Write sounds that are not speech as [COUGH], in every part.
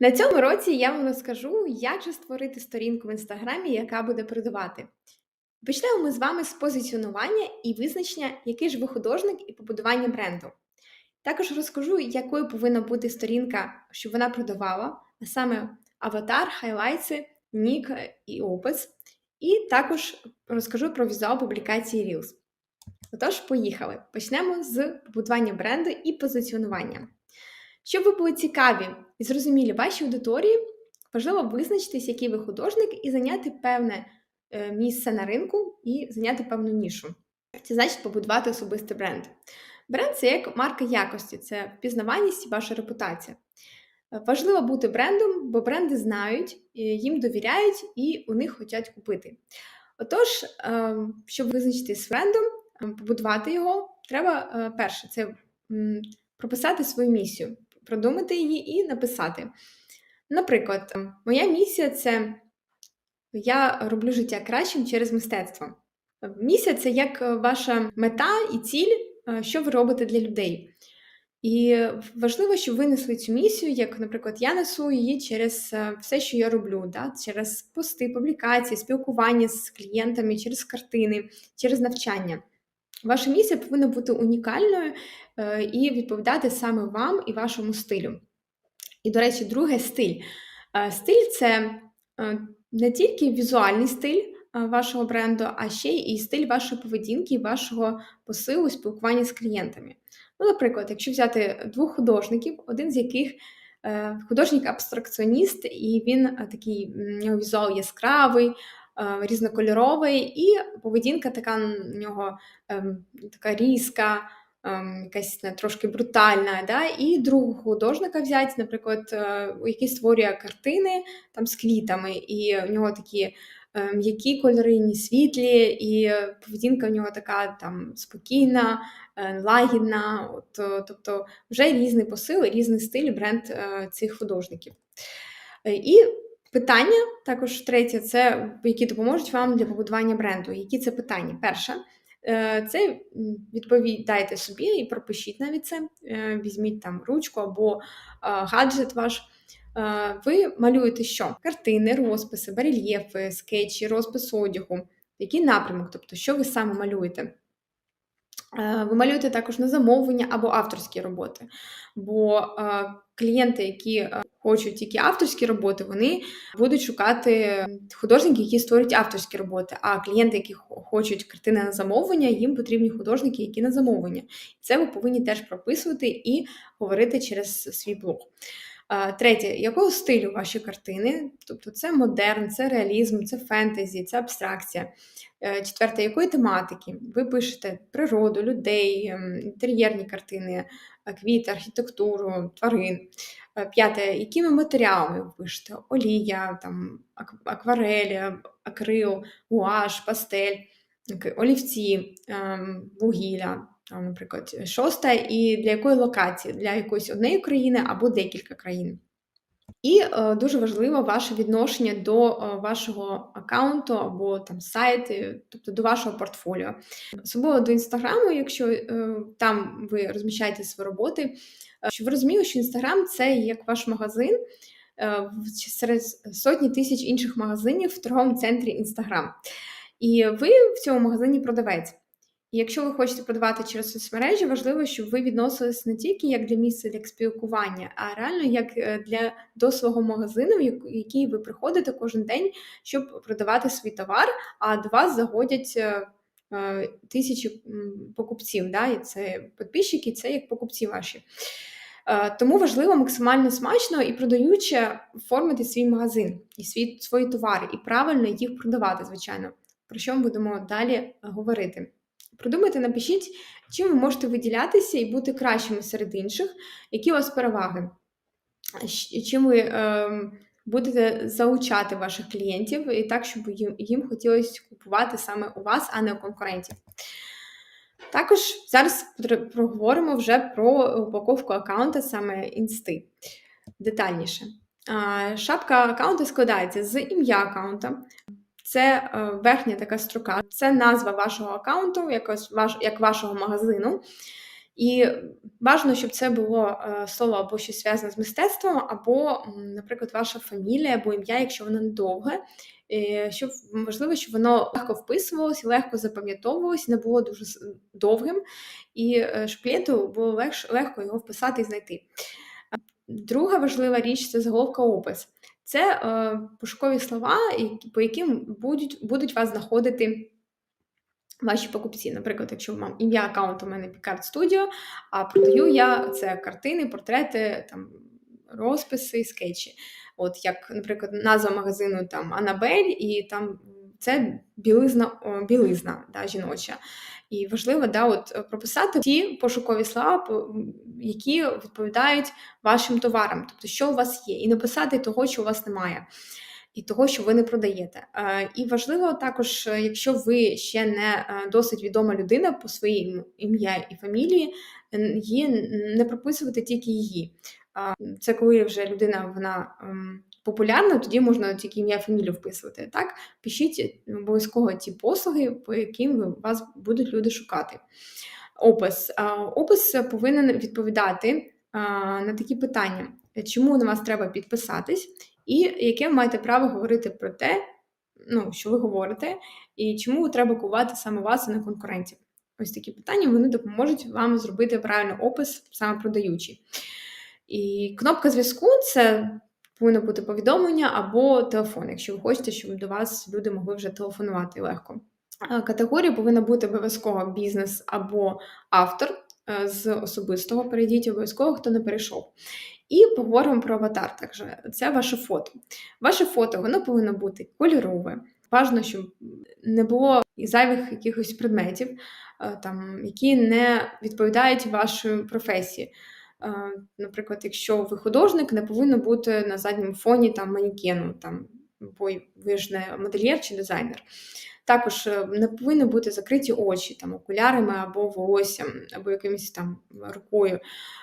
На цьому році я вам розкажу, як же створити сторінку в інстаграмі, яка буде продавати. Почнемо ми з вами з позиціонування і визначення, який ж ви художник і побудування бренду. Також розкажу, якою повинна бути сторінка, щоб вона продавала, а саме аватар, хайлайтси, нік і опис. І також розкажу про візуал публікації Reels. Отож, поїхали. Почнемо з побудування бренду і позиціонування. Щоб ви були цікаві і зрозумілі вашій аудиторії, важливо визначитись, який ви художник, і зайняти певне е, місце на ринку і зайняти певну нішу. Це значить побудувати особистий бренд. Бренд це як марка якості, це впізнаваність і ваша репутація. Важливо бути брендом, бо бренди знають, їм довіряють і у них хочуть купити. Отож, ем, щоб визначитись з брендом, ем, побудувати його, треба е, перше це прописати свою місію продумати її і написати. Наприклад, моя місія це я роблю життя кращим через мистецтво. Місія це як ваша мета і ціль, е, що ви робите для людей. І важливо, щоб ви несли цю місію, як, наприклад, я несу її через е, все, що я роблю, да? через пости, публікації, спілкування з клієнтами, через картини, через навчання. Ваша місія повинна бути унікальною е, і відповідати саме вам і вашому стилю. І, до речі, друге стиль. Е, стиль це е, не тільки візуальний стиль вашого бренду, а ще і стиль вашої поведінки, вашого посилу спілкування з клієнтами. Ну, Наприклад, якщо взяти двох художників, один з яких художник-абстракціоніст, і він такий у нього візуал яскравий, різнокольоровий, і поведінка така в нього ем, така різка, ем, якась трошки брутальна. Да? І другого художника взяти, наприклад, е, який створює картини там з квітами, і у нього такі. Е, м'які кольори, світлі, і поведінка в нього така там спокійна, лагідна, От, тобто вже різний посил, різний стиль бренд цих художників. І Питання також третє, це які допоможуть вам для побудування бренду. Які це питання? Перше, е, це відповідайте собі і пропишіть навіть це, е, візьміть там ручку або е, гаджет ваш. Ви малюєте що? Картини, розписи, барельєфи, скетчі, розпис одягу, який напрямок, тобто, що ви саме малюєте. Ви малюєте також на замовлення або авторські роботи, бо клієнти, які хочуть тільки авторські роботи, вони будуть шукати художників, які створюють авторські роботи. А клієнти, які хочуть картини на замовлення, їм потрібні художники, які на замовлення. Це ви повинні теж прописувати і говорити через свій блог. Третє, якого стилю ваші картини? Тобто це модерн, це реалізм, це фентезі, це абстракція. Е, четверте, якої тематики? Ви пишете природу, людей, інтер'єрні картини, е, квіти, архітектуру, тварин. Е, п'яте, якими матеріалами ви пишете? Олія, там, акварель, акрил, гуаш, пастель, олівці, вугілля. Наприклад, шоста, і для якої локації? Для якоїсь однієї країни або декілька країн. І е, дуже важливо ваше відношення до е, вашого аккаунту або там сайту, тобто до вашого портфоліо. Особливо до інстаграму, якщо е, там ви розміщаєте свої роботи, щоб ви розуміли, що інстаграм це як ваш магазин е, серед сотні тисяч інших магазинів в торговому центрі Інстаграм. І ви в цьому магазині продавець. І якщо ви хочете продавати через соцмережі, важливо, щоб ви відносились не тільки як для місця для спілкування, а реально як е, для до свого магазину, в який ви приходите кожен день, щоб продавати свій товар, а до вас заходять е, е, тисячі покупців. Да? І це підписчики, це як покупці ваші. Тому важливо максимально смачно і продаюче оформити свій магазин і свій, свої товари, і правильно їх продавати, звичайно, про що ми будемо далі говорити. Продумайте, напишіть, чим ви можете виділятися і бути кращими серед інших, які у вас переваги, чим ви е, будете заучати ваших клієнтів і так, щоб їм, їм хотілося купувати саме у вас, а не у конкурентів. Також зараз проговоримо вже про упаковку аккаунта саме інсти детальніше. Шапка аккаунта складається з ім'я аккаунта, це е, верхня така строка, це назва вашого аккаунту, як вашого магазину. І бажано, щоб це було е, слово або щось зв'язане з мистецтвом, або, наприклад, ваша фамілія або ім'я, якщо воно недовге. Е, щоб важливо, щоб воно легко вписувалось, легко запам'ятовувалось, не було дуже довгим, і е, щоб клієнту було легш, легко його вписати і знайти. Друга важлива річ це заголовка опис. Це е, пошукові слова, по яким будуть будуть вас знаходити ваші покупці. Наприклад, якщо вам ім'я аккаунту у мене Picard Studio, а продаю я це картини, портрети, там, розписи, скетчі. От як, наприклад, назва магазину там Анабель, і там це білизна білизна да, жіноча. І важливо да, от, прописати ті пошукові слова, які відповідають вашим товарам, тобто, що у вас є, і написати того, що у вас немає. І того, що ви не продаєте. І важливо також, якщо ви ще не досить відома людина по своїм ім'я і фамілії, її не прописувати тільки її. Це коли вже людина вона ем, популярна, тоді можна тільки ім'я фамілію вписувати. Так, пишіть обов'язково ті послуги, по яким вас будуть люди шукати. Опис. Опис повинен відповідати на такі питання, чому на вас треба підписатись, і яке ви маєте право говорити про те, ну, що ви говорите, і чому треба кувати саме вас, а не конкурентів. Ось такі питання вони допоможуть вам зробити правильний опис, саме продаючий. І кнопка зв'язку це повинно бути повідомлення або телефон, якщо ви хочете, щоб до вас люди могли вже телефонувати легко. Категорія повинна бути обов'язково бізнес або автор е, з особистого. Перейдіть обов'язково, хто не перейшов. І поговоримо про аватар. Також це ваше фото. Ваше фото воно повинно бути кольорове. Важно, щоб не було зайвих якихось предметів, е, там, які не відповідають вашій професії. Наприклад, якщо ви художник, не повинно бути на задньому фоні там манікену, там, бо ви ж не модельєр чи дизайнер. Також е, не повинні бути закриті очі там, окулярами або волоссям, або якимось там рукою.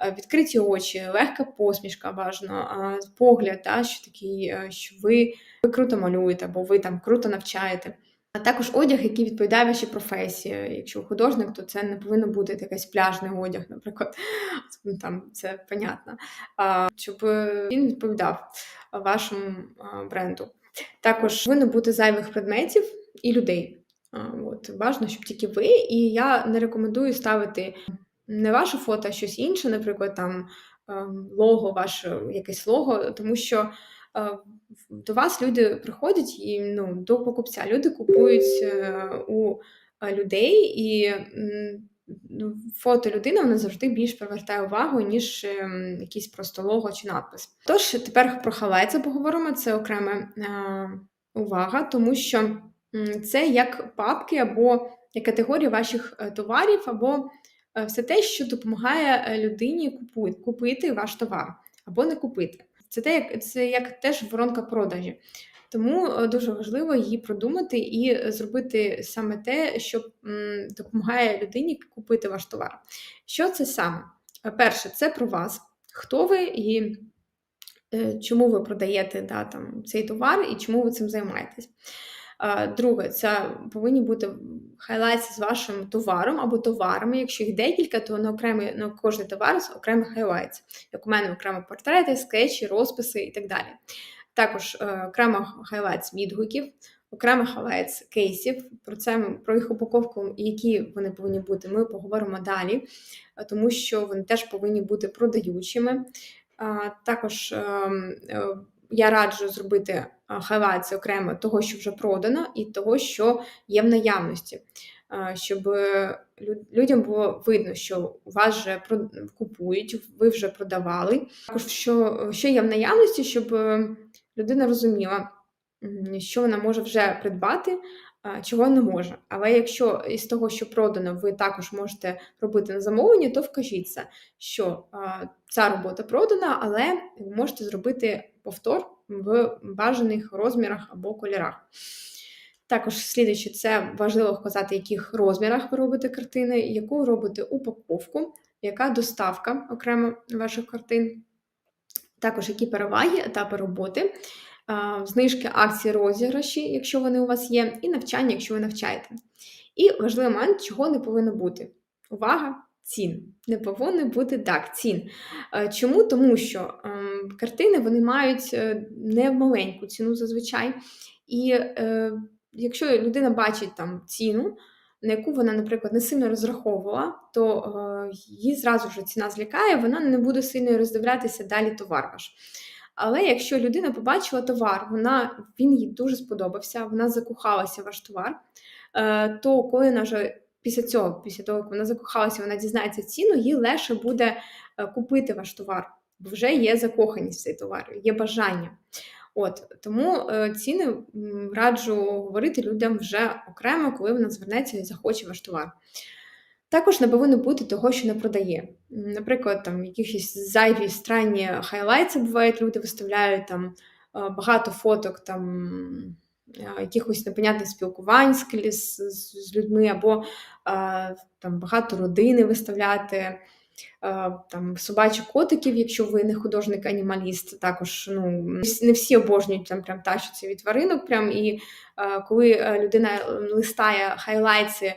Е, відкриті очі, легка посмішка бажано, погляд, та, що такий, е, що ви, ви круто малюєте, або ви там круто навчаєте. А також одяг, який відповідає вашій професії. Якщо художник, то це не повинно бути якийсь пляжний одяг, наприклад, [LAUGHS] там це понятно. Щоб він відповідав вашому бренду. Також повинно бути зайвих предметів і людей. От, Важно, щоб тільки ви. І я не рекомендую ставити не ваше фото, а щось інше, наприклад, там ем, лого, ваше якесь лого, тому що до вас люди приходять і ну, до покупця. Люди купують е, у людей, і ну, фото людини вона завжди більш привертає увагу, ніж якийсь просто лого чи надпис. Тож тепер про халайця поговоримо, це окрема е, увага, тому що це як папки або як категорія ваших е, товарів, або все те, що допомагає людині купити ваш товар або не купити. Це те, як це як теж воронка продажі. Тому е, дуже важливо її продумати і зробити саме те, що допомагає людині купити ваш товар. Що це саме? Е, перше, це про вас, хто ви і е, чому ви продаєте да, там, цей товар і чому ви цим займаєтесь. Друге, це повинні бути хайлайти з вашим товаром або товарами. Якщо їх декілька, то на окремий на кожний товар окремий хайлайт. Як у мене окремо портрети, скетчі, розписи і так далі. Також е, окремо хайлайт відгуків, окремо хайлайт кейсів. Про це про їх упаковку, які вони повинні бути, ми поговоримо далі, е, тому що вони теж повинні бути продаючими. Також ем, е, я раджу зробити хайлайтс окремо того, що вже продано, і того, що є в наявності, щоб людям було видно, що у вас вже купують, ви вже продавали. Також що, що є в наявності, щоб е, людина розуміла, що вона може вже придбати. Чого не може. Але якщо із того, що продано, ви також можете робити на замовлення, то вкажіть це, що ця робота продана, але ви можете зробити повтор в бажаних розмірах або кольорах. Також слідуючи, це важливо вказати, в яких розмірах ви робите картини, яку робите упаковку, яка доставка окремо ваших картин. Також які переваги, етапи роботи, знижки акції розіграші, якщо вони у вас є, і навчання, якщо ви навчаєте. І важливий момент, чого не повинно бути. Увага! цін. Не повинно бути так, цін. Е, чому? Тому що ем, картини вони мають е, не маленьку ціну зазвичай. І е, якщо людина бачить там ціну, на яку вона, наприклад, не сильно розраховувала, то е, її зразу ж ціна злякає, вона не буде сильно роздивлятися далі товар ваш. Але якщо людина побачила товар, вона, він їй дуже сподобався, вона закохалася в ваш товар, е, то коли вона вже після цього, після того, як вона закохалася, вона дізнається ціну, їй легше буде е, купити ваш товар, бо вже є закоханість в цей товар, є бажання. От Тому е, ціни раджу говорити людям вже окремо, коли вона звернеться і захоче ваш товар. Також не повинно бути того, що не продає. Наприклад, там якісь зайві странні хайлайти бувають, люди виставляють там е, багато фоток там якихось непонятних спілкувань з, з, з людьми, або там багато родини виставляти. Там собачі котиків, якщо ви не художник-анімаліст, також ну не всі обожнюють там прям тащаться від тваринок. Прям і коли е, людина листає хайлайтси Е,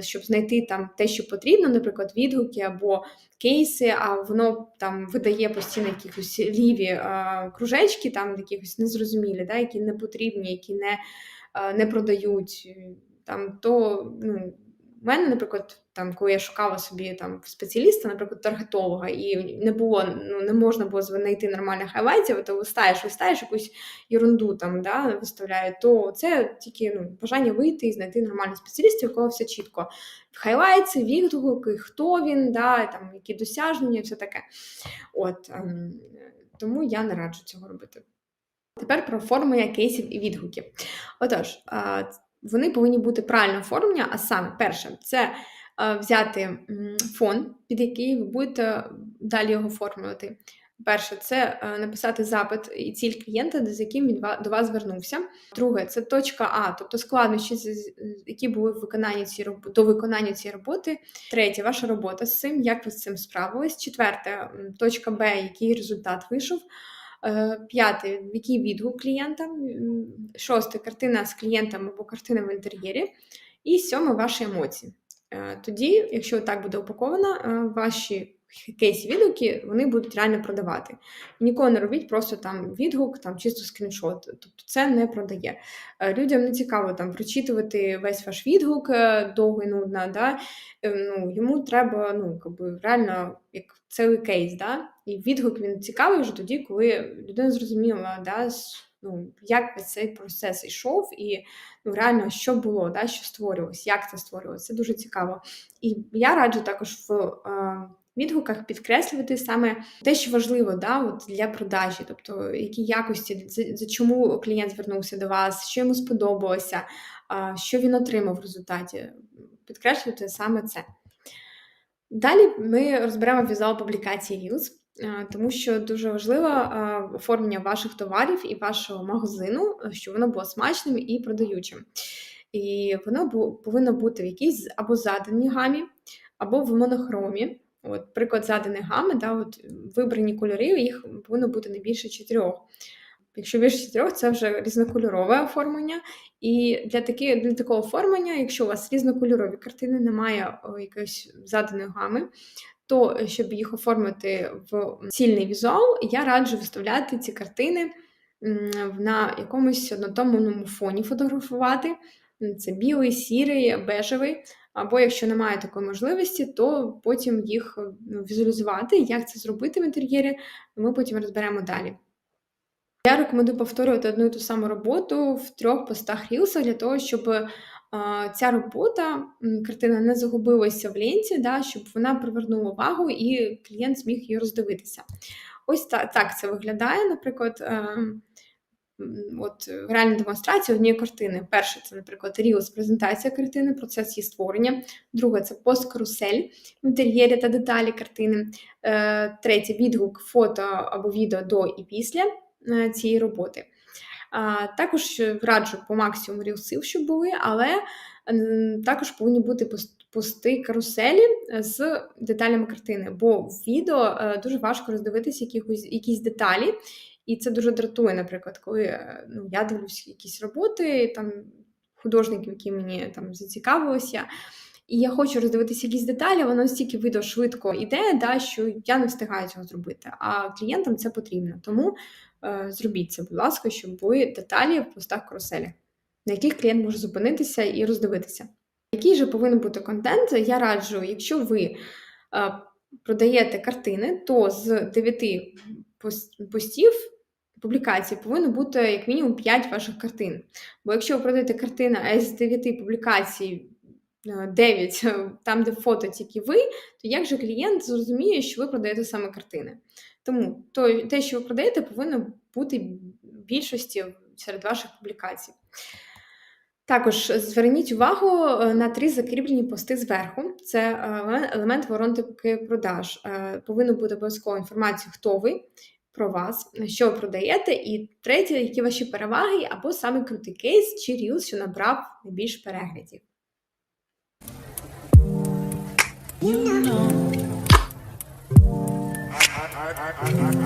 щоб знайти там те, що потрібно, наприклад, відгуки або кейси, а воно там видає постійно якісь ліві е, кружечки, там якихось незрозумілі, да, які не потрібні, які не, не продають. Там, то ну, у мене, наприклад, там, коли я шукала собі там спеціаліста, наприклад, таргетолога, і не було, ну не можна було знайти нормальних хайлайтів, то листаєш, листаєш якусь ерунду там да, виставляють, то це тільки ну, бажання вийти і знайти нормальних спеціалістів, кого все чітко. Хайлайти, відгуки, хто він, да, там, які досягнення, все таке. От, ем, Тому я не раджу цього робити. Тепер про оформлення кейсів і відгуків. Отож, вони повинні бути правильно оформлені, а саме перше, це е, взяти фон, під який ви будете далі його оформлювати. Перше, це е, написати запит і ціль клієнта, з яким він до вас звернувся. Друге, це точка А, тобто складнощі, які були в виконанні цієї до виконання цієї роботи. Третє, ваша робота з цим, як ви з цим справились. Четверте, точка Б, який результат вийшов. Е, п'яте який відгук клієнта, шосте картина з клієнтом або картина в інтер'єрі. І сьоме ваші емоції. Е, тоді, якщо так буде упаковано, е, ваші кейс відгуки вони будуть реально продавати. Ніколи не робіть просто там відгук, там чисто скріншот. Тобто це не продає. Людям не цікаво там прочитувати весь ваш відгук довго і нудно. Да? Ну, Йому треба ну, якби, реально як цілий кейс. Да? І відгук він цікавий вже тоді, коли людина зрозуміла, да, ну, як цей процес йшов, і ну, реально, що було, да, що створювалось, як це створювалося. Це дуже цікаво. І я раджу також в е, відгуках підкреслювати саме те, що важливо да, от для продажі, тобто які якості, за, за чому клієнт звернувся до вас, що йому сподобалося, що він отримав в результаті. Підкреслювати саме це. Далі ми розберемо візуал публікації Reels. Тому що дуже важливо оформлення ваших товарів і вашого магазину, щоб воно було смачним і продаючим. І воно повинно бути в якійсь або заданій гамі, або в монохромі. От, Приклад заданої гами, да, от вибрані кольори, їх повинно бути не більше чотирьох. Якщо більше чотирьох, це вже різнокольорове оформлення. І для такі, для такого оформлення, якщо у вас різнокольорові картини, немає якоїсь заданої гами, то е, щоб їх оформити в цільний візуал, я раджу виставляти ці картини на якомусь однотомному фоні фотографувати. Це білий, сірий, бежевий. Або якщо немає такої можливості, то потім їх ну, візуалізувати. Як це зробити в інтер'єрі, ми потім розберемо далі. Я рекомендую повторювати одну і ту саму роботу в трьох постах Reels для того, щоб ця робота, картина не загубилася в ленті, да, щоб вона привернула увагу і клієнт зміг її роздивитися. Ось так, так це виглядає, наприклад. Е, от Реальна демонстрація однієї картини. Перше, це, наприклад, Ріус, презентація картини, процес її створення. Друге це пост-карусель в інтер'єрі та деталі картини. Е, третє відгук, фото або відео до і після е, цієї роботи. Також раджу по максимуму рілсів, щоб були, але також повинні бути пости каруселі з деталями картини, бо в відео е, дуже важко роздивитися якісь деталі. І це дуже дратує, наприклад, коли е, ну, я дивлюсь якісь роботи там художників, які мені там зацікавилися. і я хочу роздивитися якісь деталі, воно настільки відео швидко йде, да, що я не встигаю цього зробити. А клієнтам це потрібно. Тому е, зробіть це, будь ласка, щоб були деталі в постах каруселі, на яких клієнт може зупинитися і роздивитися. Який же повинен бути контент? Я раджу, якщо ви е, продаєте картини, то з 9 постів публікацій повинно бути як мінімум 5 ваших картин. Бо якщо ви продаєте картину, а з 9 публікацій е, 9, е, там, де фото тільки ви, то як же клієнт зрозуміє, що ви продаєте саме картини? Тому то, те, що ви продаєте, повинно бути в більшості серед ваших публікацій. Також зверніть увагу е, на три закріплені пости зверху. Це е, елемент воронки продаж. Е, Повинна бути обов'язково інформація, хто ви, про вас, що ви продаєте. І третє, які ваші переваги, або саме крутий кейс чи рілс, що набрав найбільше переглядів. You know.